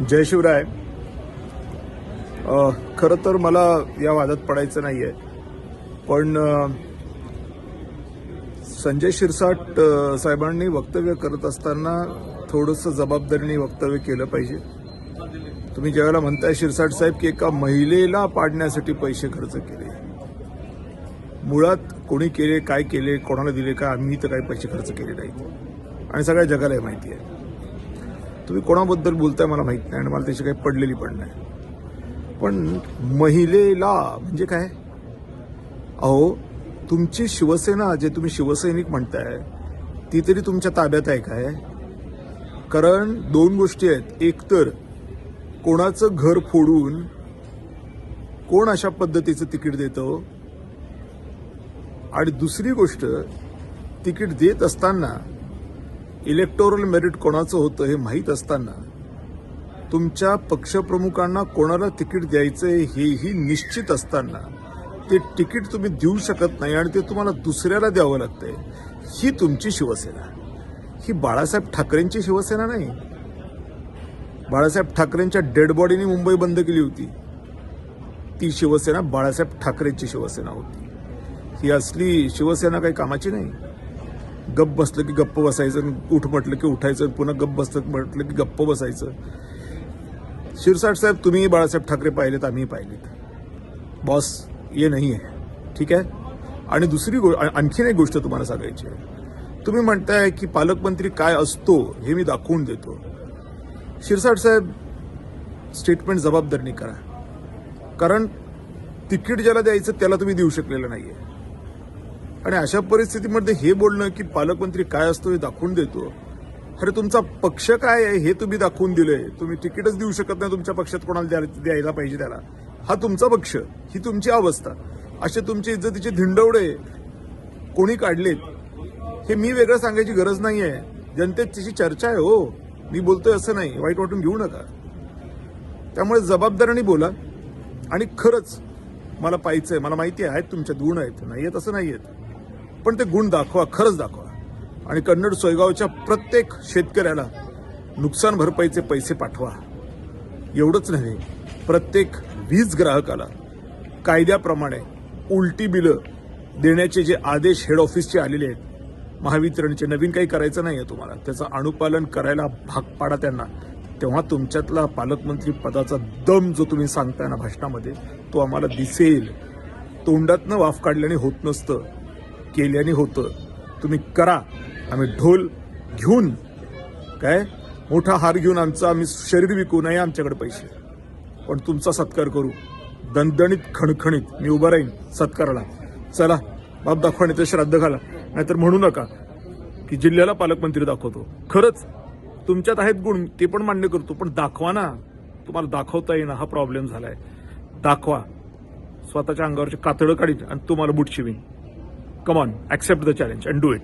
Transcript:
जय शिवराय. खरं तर मला या वादात पडायचं नाही आहे पण संजय शिरसाट साहेबांनी वक्तव्य करत असताना थोडंसं जबाबदारीने वक्तव्य केलं पाहिजे. तुम्ही ज्यावेळेला म्हणताय शिरसाट साहेब की एका महिलेला पाडण्यासाठी पैसे खर्च केले. मुळात कोणी केले काय केले कोणाला दिले काय आम्ही तर काही पैसे खर्च केले नाहीत. आणि सगळ्या जगाला हे माहिती आहे. तुम्ही कोणाबद्दल बोलताय मला माहीत नाही आणि मला त्याची काही पडलेली पण नाही. पण महिलेला म्हणजे काय? अहो तुमची शिवसेना जे तुम्ही शिवसैनिक म्हणताय ती तरी तुमच्या ताब्यात आहे काय? कारण दोन गोष्टी आहेत. एक तर कोणाचं घर फोडून कोण अशा पद्धतीचं तिकीट देतो? आणि दुसरी गोष्ट तिकीट देत असताना इलेक्टोरल मेरिट कोणाचं होतं हे माहीत असताना तुमच्या पक्षप्रमुखांना कोणाला तिकीट द्यायचं हेही निश्चित असताना ते तिकीट तुम्ही देऊ शकत नाही आणि ते तुम्हाला दुसऱ्याला द्यावं लागतंय ही तुमची शिवसेना. ही बाळासाहेब ठाकरेंची शिवसेना नाही. बाळासाहेब ठाकरेंच्या डेड बॉडीने मुंबई बंद केली होती. ती शिवसेना बाळासाहेब ठाकरेंची शिवसेना होती. ही असली शिवसेना काही कामाची नाही. गप्प बसलं की गप्प बसायचं आणि उठ म्हटलं की उठायचं पुन्हा गप्प बसलं म्हटलं की गप्प बसायचं. शिरसाट साहेब तुम्ही बाळासाहेब ठाकरे पाहिलेत आम्ही पाहिलेत. बॉस ये नाही आहे. ठीक आहे? आणि दुसरी गो आणखीन एक गोष्ट तुम्हाला सांगायची आहे. तुम्ही म्हणताय की पालकमंत्री काय असतो हे मी दाखवून देतो. शिरसाट साहेब स्टेटमेंट जबाबदारीने करा. कारण तिकीट ज्याला द्यायचं त्याला तुम्ही देऊ शकलेलं नाही आहे आणि अशा परिस्थितीमध्ये हे बोलणं की पालकमंत्री काय असतो हे दाखवून देतो. अरे तुमचा पक्ष काय आहे हे तुम्ही दाखवून दिलंय. तुम्ही तिकीटच देऊ शकत नाही तुमच्या पक्षात कोणाला द्या- द्यायला पाहिजे त्याला. हा तुमचा पक्ष ही तुमची अवस्था. असे तुमचे इज्जतीचे धिंडवडे कोणी काढलेत हे मी वेगळं सांगायची गरज नाही आहे जनतेत त्याची चर्चा आहे हो. मी बोलतोय असं नाही. वाईट वाटून घेऊ नका. त्यामुळे जबाबदारीने बोला. आणि खरंच मला पाहिजे मला माहिती आहे आहेत तुमच्या गुण आहेत. नाही आहेत असं नाही आहेत. पण ते गुण दाखवा खरंच दाखवा. आणि कन्नड सोयगावच्या प्रत्येक शेतकऱ्याला नुकसान भरपाईचे पैसे पाठवा. एवढंच नव्हे प्रत्येक वीज ग्राहकाला कायद्याप्रमाणे उलटी बिलं देण्याचे जे आदेश हेड ऑफिसचे आलेले आहेत महावितरणचे नवीन काही करायचं नाही आहे तुम्हाला. त्याचं अनुपालन करायला भाग पाडा त्यांना. तेव्हा तुमच्यातला पालकमंत्री पदाचा दम जो तुम्ही सांगताय ना भाषणामध्ये तो आम्हाला दिसेल. तोंडातनं वाफ काढल्याने होत नसतं. केल्याने होतं. तुम्ही करा. आम्ही ढोल घेऊन काय? मोठा हार घेऊन आमचं आम्ही शरीर विकू नये आमच्याकडे पैसे. पण तुमचा सत्कार करू. दणदणीत खणखणीत मी उभा राहीन सत्काराला. चला बाप दाखवाने तर श्राद्ध घाला. नाहीतर म्हणू नका की जिल्ह्याला पालकमंत्री दाखवतो. खरंच तुमच्यात आहेत गुण ते पण मान्य करतो पण दाखवा ना. तुम्हाला दाखवता येईना हा प्रॉब्लेम झालाय. दाखवा. स्वतःच्या अंगावरचे कातडं काढीन आणि तुम्हाला बुट शिवीन. Come on, accept the challenge and do it.